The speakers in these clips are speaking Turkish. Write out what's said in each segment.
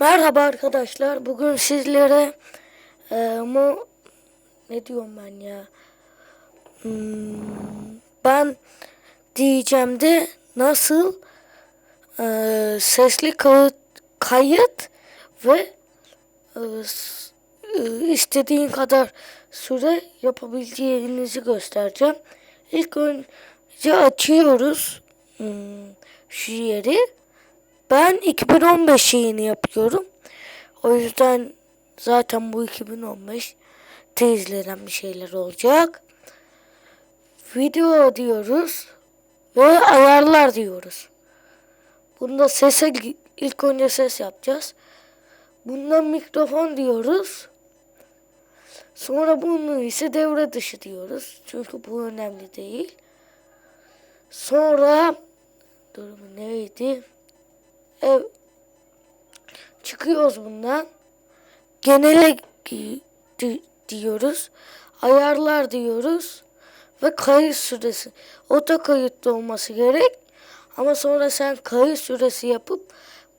Merhaba arkadaşlar. Bugün sizlere e, mu ne diyorum ben ya? Hmm, ben diyeceğim de nasıl e, sesli kayıt, kayıt ve e, e, istediğin kadar süre yapabileceğinizi göstereceğim. İlk önce açıyoruz hmm, şu yeri. Ben 2015 şeyini yapıyorum. O yüzden zaten bu 2015 izlenen bir şeyler olacak. Video diyoruz ve ayarlar diyoruz. Bunda sese ilk önce ses yapacağız. Bundan mikrofon diyoruz. Sonra bunu ise devre dışı diyoruz. Çünkü bu önemli değil. Sonra durumu neydi? Ev çıkıyoruz bundan. Genele di- diyoruz. Ayarlar diyoruz. Ve kayıt süresi. O da kayıtlı olması gerek. Ama sonra sen kayıt süresi yapıp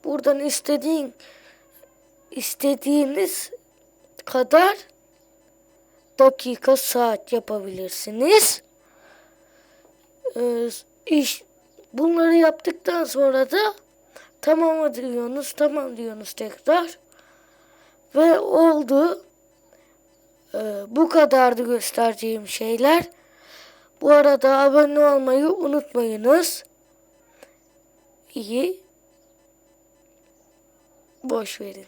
buradan istediğin istediğiniz kadar dakika saat yapabilirsiniz. Ee, iş bunları yaptıktan sonra da tamam diyorsunuz tamam diyorsunuz tekrar. Ve oldu. Ee, bu kadardı göstereceğim şeyler. Bu arada abone olmayı unutmayınız. İyi. Boş verin